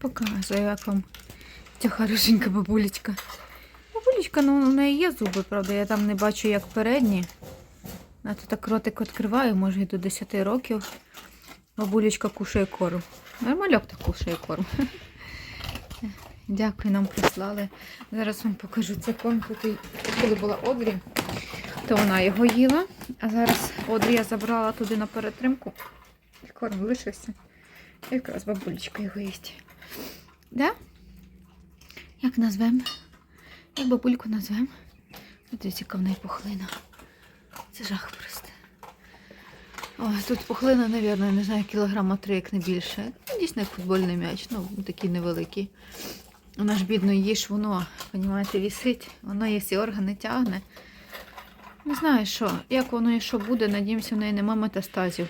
Показую, як вам ця хорошенька бабулечка. Бабулечка, ну у неї є зуби, правда, я там не бачу, як передні. А то так ротик відкриваю, може і до 10 років. Бабулечка кушає корм. Нормальок так кушає корм. Дякую, нам прислали. Зараз вам покажу це корм, коли була Одрі, то вона його їла. А зараз Одрі я забрала туди на перетримку. Корм лишився. І Якраз бабулечка його їсть. Да? Як назвемо? Як бабульку назвемо? Дивіться, яка в неї пухлина. Це жах просто. Ой, тут пухлина, мабуть, не знаю, кілограма три, як не більше. Ну, Дійсно, як футбольний м'яч, ну, такий невеликий. Вона ж бідно їж, воно, розумієте, вісить, воно є всі органи тягне. Не знаю, що, як воно і що буде, надіємося, в неї нема метастазів.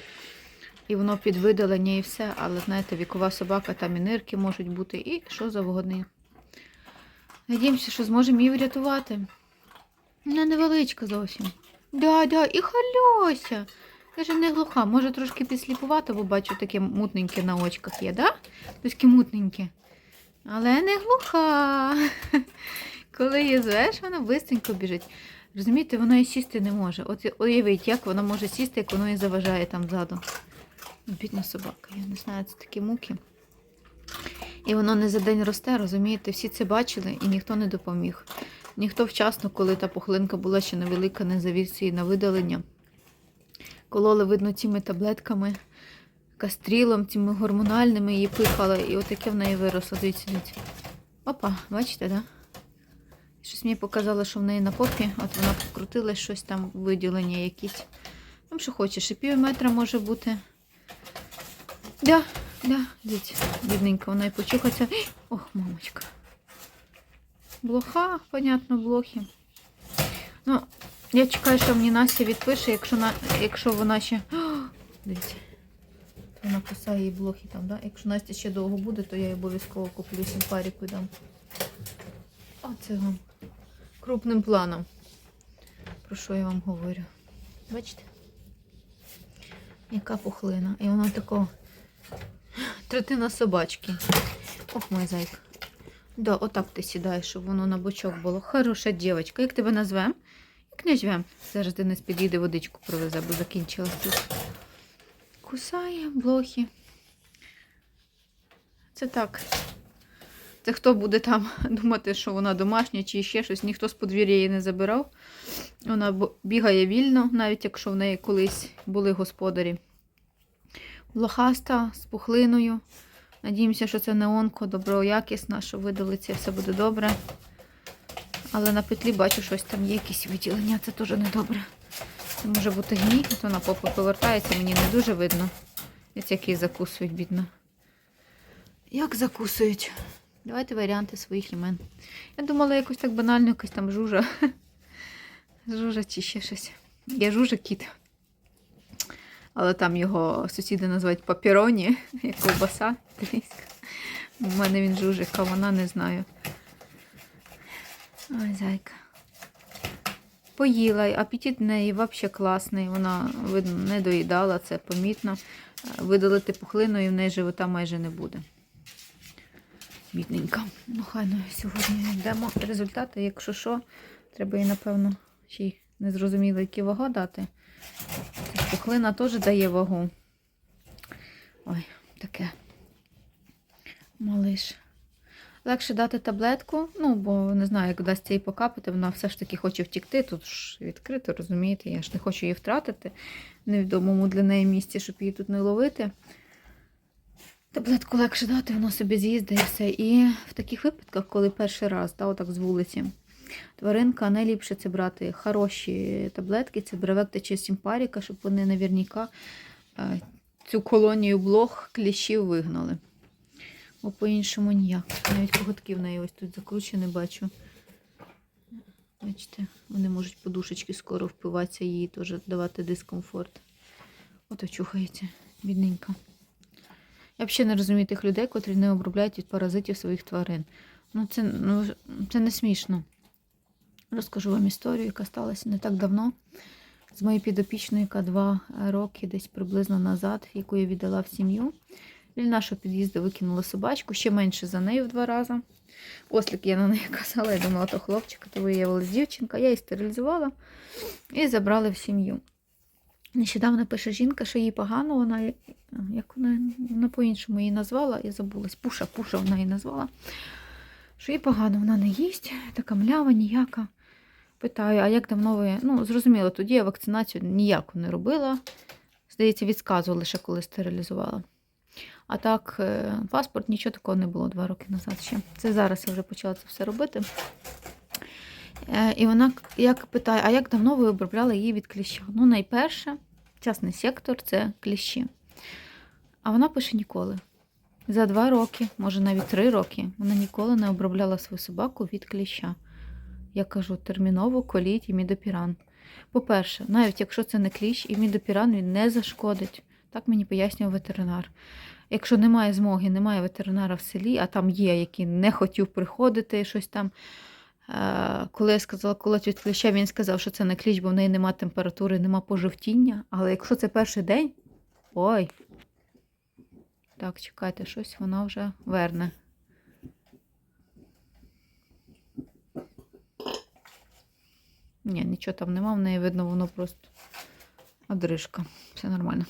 І воно під видалення і все, але знаєте, вікова собака, там і нирки можуть бути, і що завгодно. Надіємося, що зможемо її врятувати. Вона невеличка зовсім. Да, да, і халяся. Каже, не глуха. Може трошки підсліпувати, бо бачу таке мутненьке на очках є, да? Таке мутненьке. Але не глуха. Коли її звеш, вона бистренько біжить. Розумієте, вона і сісти не може. От уявіть, як вона може сісти, як воно їй заважає там ззаду. Бідна собака, я не знаю, це такі муки. І воно не за день росте, розумієте? Всі це бачили і ніхто не допоміг. Ніхто вчасно, коли та пухлинка була ще невелика, не завіз її на видалення. Кололи, видно, цими таблетками, кастрілом, цими гормональними її пихали, і отаке в неї виросло. Дивіться, дивіться. Опа, бачите, да? Щось мені показало, що в неї на попі, от вона покрутила щось там, виділення якісь. Там що хочеш, і пів метра може бути. Да, да, дивіться, бідненька, вона і почухаться. Ох, мамочка. Блоха, понятно, блохи. Ну, я чекаю, що мені Настя відпише, якщо, на... якщо вона ще. Дивіться. Вона кусає її блохи там, да? Якщо Настя ще довго буде, то я їй обов'язково куплю симпаріку і дам. Оце вам крупним планом. Про що я вам говорю? Бачите? Яка пухлина. І вона така третина собачки. Ох, мой зайка. Да, отак ти сідаєш, щоб воно на бочок було. Хороша дівчинка. Як тебе назвем? Як назвем? Зараз Денис підійде водичку привезе, бо закінчилась тут. Кусає блохи. Це так. Це хто буде там думати, що вона домашня чи ще щось, ніхто з подвір'я її не забирав. Вона бігає вільно, навіть якщо в неї колись були господарі. Блохаста з пухлиною. Надіємося, що це не онко, доброякісна, що видалиться, все буде добре. Але на петлі бачу, щось там є, якісь виділення, це теж не добре. Це може бути гній, то на попу повертається, мені не дуже видно. Ось які закусують, бідно. Як закусують? Давайте варіанти своїх імен. Я думала, якось так банально, якась там жужа. Жужа чи ще щось. Я жужа кіт. Але там його сусіди називають папіроні, як ковбаса італійська. У мене він жужик, а вона не знаю. Ой, зайка. Поїла, апетит в неї взагалі класний. Вона, видно, не доїдала, це помітно. Видалити пухлину і в неї живота майже не буде. Бідненька. Ну, хай ну, сьогодні йдемо результати. Якщо що, треба їй, напевно, ще й не зрозуміло, які вага дати. Пухлина теж дає вагу. Ой, таке. Малиш. Легше дати таблетку, ну, бо не знаю, як вдасться їй покапати, вона все ж таки хоче втікти. Тут ж відкрито, розумієте, я ж не хочу її втратити в невідомому для неї місці, щоб її тут не ловити. Таблетку легше дати, воно собі з'їздить і все. І в таких випадках, коли перший раз, да, отак з вулиці, тваринка найліпше це брати хороші таблетки, це бревекта чи сімпаріка, щоб вони наверняка е, цю колонію блох кліщів вигнали. Бо по-іншому ніяк. Навіть коготки в неї ось тут закручені, бачу. Бачите, вони можуть подушечки скоро впиватися, їй теж давати дискомфорт. Ото чухається, бідненька. Я взагалі не розумію тих людей, котрі не обробляють від паразитів своїх тварин. Ну, це, ну, це не смішно. Розкажу вам історію, яка сталася не так давно. З моєю підопічною, яка два роки десь приблизно назад, яку я віддала в сім'ю. Біля нашого під'їзду викинула собачку, ще менше за нею в два рази. Ослік я на неї казала, я думала, то хлопчик, то виявилась дівчинка. Я її стерилізувала і забрали в сім'ю. Нещодавно пише жінка, що їй погано, вона як вона, вона по-іншому її назвала, я забулась. Пуша, пуша вона її назвала. Що їй погано, вона не їсть, така млява, ніяка. Питаю, а як давно ви. Ну, зрозуміло, тоді я вакцинацію ніяку не робила. Здається, відказували лише коли стерилізувала. А так, е, паспорт, нічого такого не було два роки назад ще. Це зараз я вже почала це все робити. Е, І вона як питає, а як давно ви обробляли її від кліща? Ну, найперше, частний сектор це кліщі. А вона пише ніколи. За два роки, може навіть три роки, вона ніколи не обробляла свою собаку від кліща. Я кажу, терміново коліть імідопіран. По-перше, навіть якщо це не кліщ, імідопіран він не зашкодить. Так мені пояснював ветеринар. Якщо немає змоги, немає ветеринара в селі, а там є, який не хотів приходити, щось там. Е, Коли я сказала колоть від кліща, він сказав, що це не кліщ, бо в неї немає температури, нема пожовтіння. Але якщо це перший день, ой. Так, чекайте, щось вона вже верне. Ні, нічого там нема, в неї видно, воно просто одрижка. Все нормально.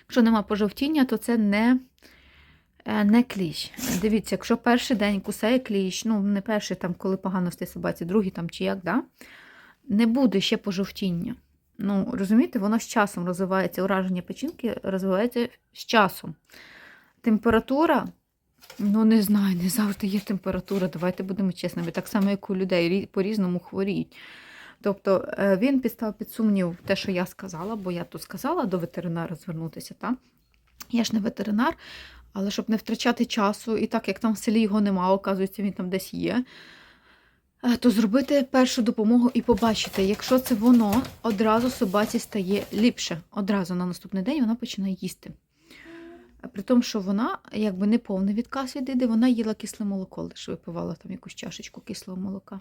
Якщо нема пожовтіння, то це не, не кліщ. Дивіться, якщо перший день кусає кліщ, ну не перший, там, коли погано стає собаці, другий там чи як, да? не буде ще пожовтіння. Ну, розумієте, воно з часом розвивається, ураження печінки розвивається з часом. Температура, ну не знаю, не завжди є температура. Давайте будемо чесними. Так само, як у людей, по-різному хворіють. Тобто е, він підстав під сумнів те, що я сказала, бо я то сказала до ветеринара звернутися. Та? Я ж не ветеринар, але щоб не втрачати часу, і так як там в селі його нема, оказується, він там десь є. е, То зробити першу допомогу і побачити, якщо це воно, одразу собаці стає ліпше. Одразу на наступний день вона починає їсти. При тому, що вона якби не повний відказ від їди, вона їла кисле молоко, лише випивала там якусь чашечку кислого молока.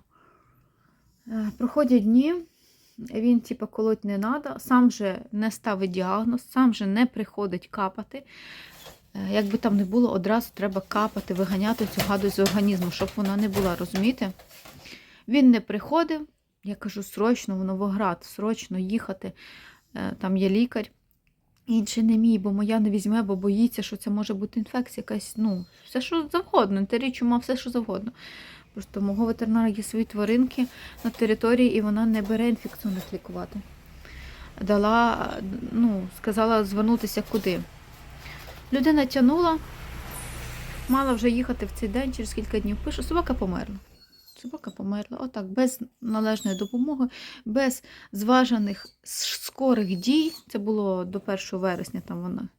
Е, Проходять дні, він типу, колоть не треба, сам же не ставить діагноз, сам же не приходить капати. Е, Як би там не було, одразу треба капати, виганяти цю гадость з організму, щоб вона не була, розумієте? Він не приходив, я кажу, срочно в Новоград, срочно їхати. Е, Там є лікар. Інший не мій, бо моя не візьме, бо боїться, що це може бути інфекція якась, ну, все, що завгодно, ентерій, чума, все, що завгодно. Просто мого ветеринара є свої тваринки на території, і вона не бере інфекціонних лікувати. Дала, ну, сказала звернутися куди. Людина тягнула, мала вже їхати в цей день, через кілька днів пише, собака померла. Собака померла. Отак, без належної допомоги, без зважених скорих дій. Це було до 1 вересня, там вона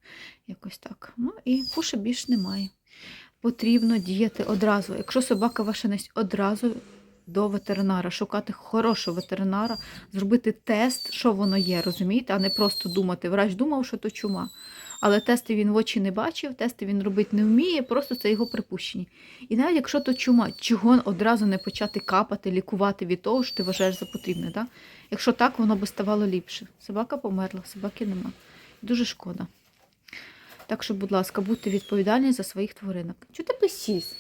якось так. Ну і пуши більш немає. Потрібно діяти одразу. Якщо собака ваша не одразу до ветеринара, шукати хорошого ветеринара, зробити тест, що воно є, розумієте, а не просто думати. Врач думав, що то чума. Але тести він в очі не бачив, тести він робити не вміє, просто це його припущення. І навіть якщо то чума, чого одразу не почати капати, лікувати від того, що ти вважаєш за потрібне. Да? Якщо так, воно би ставало ліпше. Собака померла, собаки нема. Дуже шкода. Так що, будь ласка, будьте відповідальні за своїх тваринок. Чого ти писіс?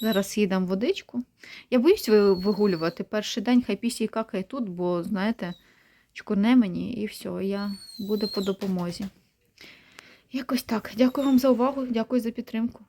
Зараз їй дам водичку. Я боюсь вигулювати. Перший день хай пісі і какає тут, бо, знаєте, чкурне мені і все, я буду по допомозі. Якось так. Дякую вам за увагу, дякую за підтримку.